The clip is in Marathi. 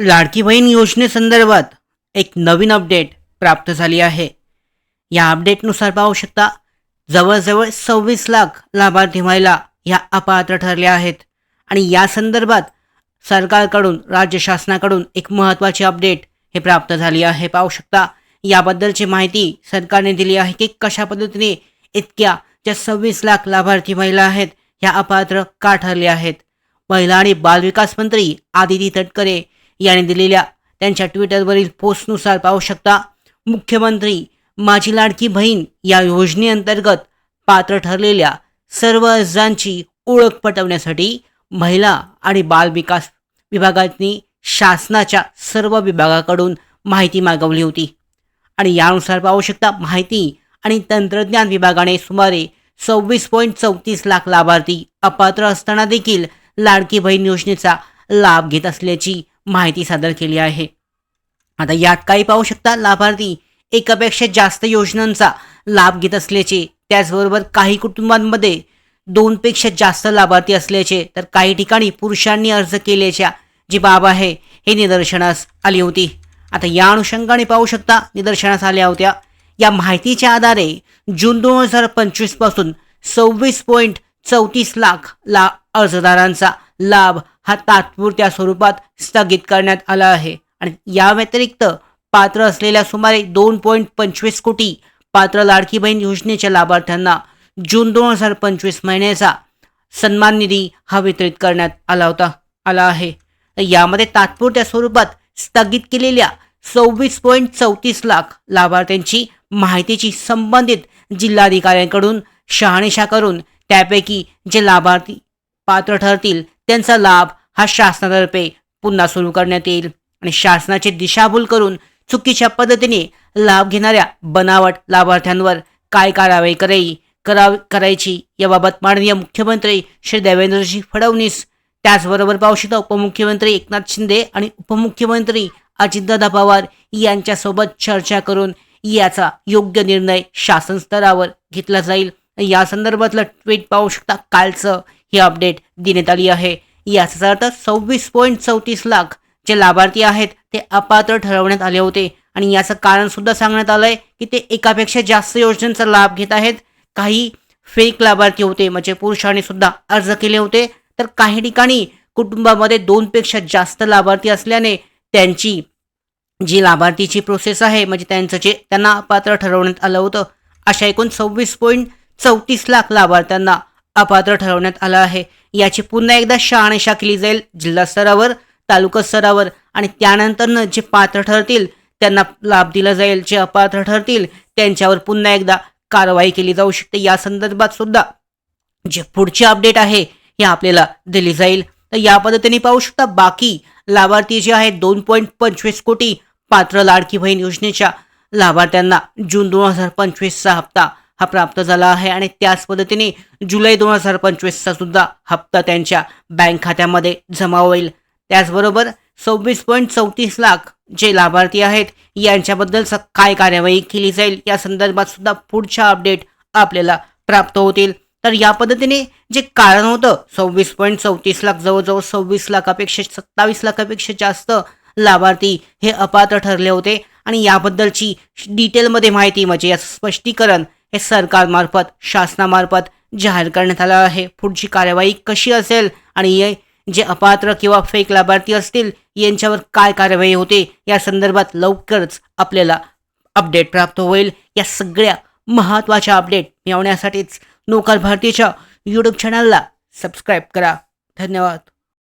लाडकी बहीण योजनेसंदर्भात एक नवीन अपडेट प्राप्त झाली आहे. या अपडेटनुसार पाहू शकता जवळजवळ सव्वीस लाख लाभार्थी महिला ह्या अपात्र ठरल्या आहेत आणि या संदर्भात सरकारकडून राज्य शासनाकडून एक महत्त्वाची अपडेट हे प्राप्त झाली आहे. पाहू शकता याबद्दलची माहिती सरकारने दिली आहे की कशा पद्धतीने इतक्या ज्या सव्वीस लाख लाभार्थी महिला आहेत ह्या अपात्र का ठरल्या आहेत? महिला आणि बालविकास मंत्री आदिती तटकरे यांनी दिलेल्या त्यांच्या ट्विटरवरील पोस्टनुसार पाहू शकता मुख्यमंत्री माझी लाडकी बहीण या योजनेअंतर्गत पात्र ठरलेल्या सर्व अर्जांची ओळख पटवण्यासाठी महिला आणि बालविकास विभागांनी शासनाच्या सर्व विभागाकडून माहिती मागवली होती. आणि यानुसार पाहू शकता माहिती आणि तंत्रज्ञान विभागाने सुमारे सव्वीस पॉईंट चौतीस लाख लाभार्थी अपात्र असताना देखील लाडकी बहीण योजनेचा लाभ घेत असल्याची माहिती सादर केली आहे. आता यात काही पाहू शकता लाभार्थी एकापेक्षा जास्त योजनांचा लाभ घेत असल्याचे त्याचबरोबर काही कुटुंबांमध्ये दोनपेक्षा जास्त लाभार्थी असल्याचे तर काही ठिकाणी पुरुषांनी अर्ज केल्याच्या जी बाब आहे हे निदर्शनास आली होती. आता या अनुषंगाने पाहू शकता निदर्शनास आल्या होत्या. या माहितीच्या आधारे जून दोन हजार पंचवीसपासून सव्वीस पॉईंट चौतीस लाख ला अर्जदारांचा लाभ हा तात्पुरत्या स्वरूपात स्थगित करण्यात आला आहे. आणि या व्यतिरिक्त पात्र असलेल्या सुमारे दोन पॉईंट पंचवीस कोटी पात्र लाडकी बहीण योजनेच्या लाभार्थ्यांना जून दोन हजार पंचवीस महिन्याचा सन्मान निधी हा वितरित करण्यात आला होता आला आहे. यामध्ये तात्पुरत्या स्वरूपात स्थगित केलेल्या सव्वीस पॉईंट चौतीस लाख लाभार्थ्यांची माहितीची संबंधित जिल्हाधिकाऱ्यांकडून शहानिशा करून त्यापैकी जे लाभार्थी पात्र ठरतील. त्यांचा लाभ हा शासनातर्फे पुन्हा सुरू करण्यात येईल. आणि शासनाची दिशाभूल करून चुकीच्या पद्धतीने लाभ घेणाऱ्या बनावट लाभार्थ्यांवर काय कारवाई कराई कराव करायची याबाबत माननीय मुख्यमंत्री श्री देवेंद्रजी फडणवीस त्याचबरोबर पाहू शकता उपमुख्यमंत्री एकनाथ शिंदे आणि उपमुख्यमंत्री अजितदादा पवार यांच्यासोबत चर्चा करून याचा योग्य निर्णय शासन स्तरावर घेतला जाईल. या संदर्भातलं ट्विट पाहू शकता कालचं ही अपडेट देण्यात आली आहे. याचा अर्थ सव्वीस पॉईंट चौतीस लाख जे लाभार्थी आहेत ते अपात्र ठरवण्यात आले होते. आणि याचं कारण सुद्धा सांगण्यात आलंय की ते एकापेक्षा जास्त योजनांचा लाभ घेत आहेत. काही फेक लाभार्थी होते म्हणजे पुरुषांनी सुद्धा अर्ज केले होते. तर काही ठिकाणी कुटुंबामध्ये दोनपेक्षा जास्त लाभार्थी असल्याने त्यांची जी लाभार्थीची प्रोसेस आहे म्हणजे त्यांचं जे त्यांना अपात्र ठरवण्यात आलं होतं अशा एकूण सव्वीस पॉईंट चौतीस लाख लाभार्थ्यांना अपात्र ठरवण्यात आलं आहे. याची पुन्हा एकदा शहानिशा केली जाईल जिल्हा स्तरावर तालुका स्तरावर आणि त्यानंतरनं जे पात्र ठरतील त्यांना लाभ दिला जाईल. जे अपात्र ठरतील त्यांच्यावर पुन्हा एकदा कारवाई केली जाऊ शकते. या संदर्भात सुद्धा जे पुढचे अपडेट आहे हे आपल्याला दिली जाईल. तर या पद्धतीने पाहू शकता बाकी लाभार्थी जे आहेत दोन पॉईंट पंचवीस कोटी पात्र लाडकी बहीण योजनेच्या लाभार्थ्यांना जून दोन हजार पंचवीसचा हप्ता हा प्राप्त झाला आहे आणि त्याच पद्धतीने जुलै दोन हजार पंचवीसचा सुद्धा हप्ता त्यांच्या बँक खात्यामध्ये जमा होईल. त्याचबरोबर सव्वीस पॉईंट चौतीस लाख जे लाभार्थी आहेत यांच्याबद्दल स- काय कार्यवाही केली जाईल या संदर्भात सुद्धा पुढच्या अपडेट आपल्याला प्राप्त होतील. तर या पद्धतीने जे कारण होतं सव्वीस पॉईंट चौतीस लाख जवळजवळ सव्वीस लाखापेक्षा सत्तावीस लाखापेक्षा जास्त लाभार्थी हे अपात्र ठरले होते. आणि याबद्दलची डिटेलमध्ये माहिती म्हणजे याचं स्पष्टीकरण हे सरकारमार्फत शासनामार्फत जाहीर करण्यात आलं आहे. पुढची कार्यवाही कशी असेल आणि हे जे अपात्र किंवा फेक लाभार्थी असतील यांच्यावर काय कार्यवाही होते या संदर्भात लवकरच आपल्याला अपडेट प्राप्त होईल. या सगळ्या महत्त्वाच्या अपडेट मिळवण्यासाठीच नोकर भारतीच्या यूट्यूब चॅनलला सबस्क्राईब करा. धन्यवाद.